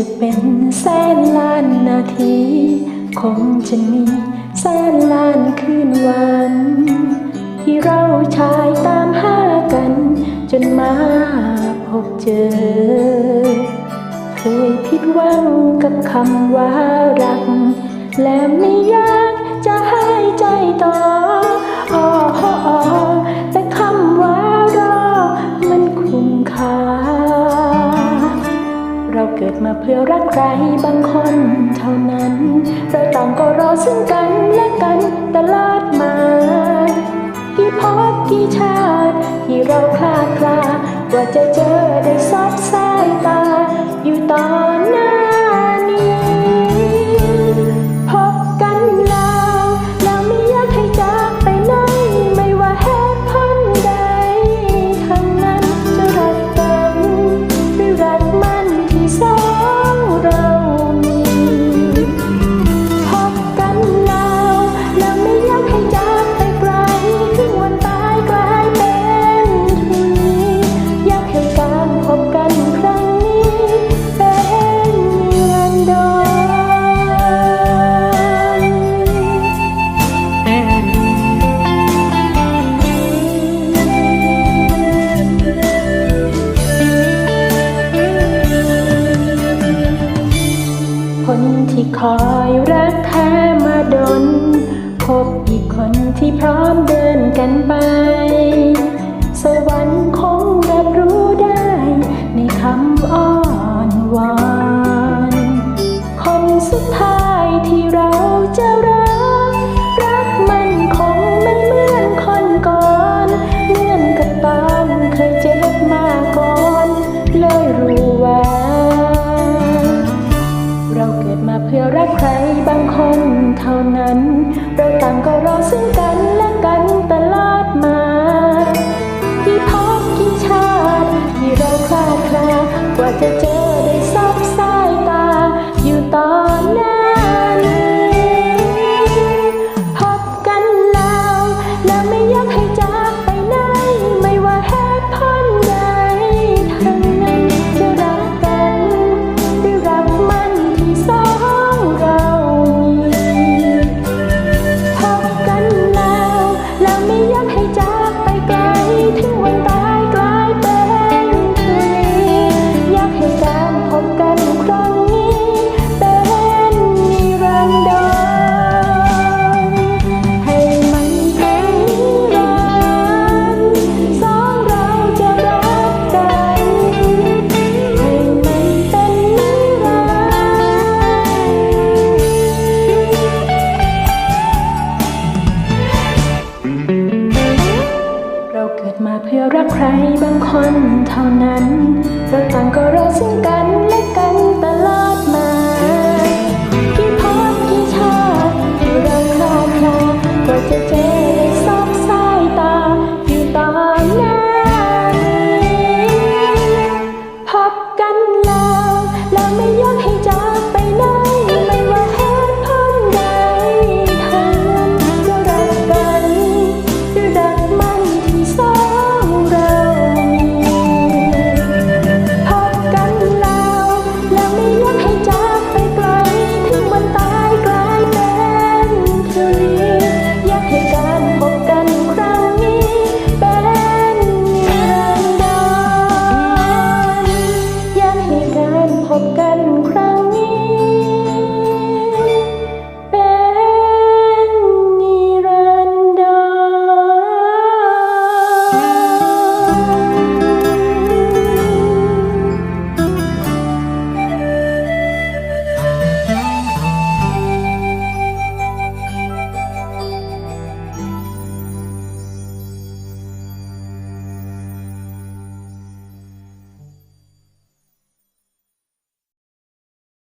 จะเป็นแสนล้านนาที คงจะมีแสนล้านคืนวัน ที่เราชายตามหากัน จนมาพบเจอ เคยผิดหวังกับคำว่ารัก และไม่ยาก เราเกิดมาเพื่อรักใครบางคนเท่านั้น เราต่างก็รอซึ่งกันและกันตลอดมา กี่พบกี่ชาติที่เราคลาดคลาว่าจะเจอได้ซอบสายตาอยู่ตอ คอย ใครบางคนเท่านั้น เราต่างก็รอซึ่งกันและกันตลอดมา ใครบางคนเท่านั้นเราต่างก็รอกซึ่งกันและกัน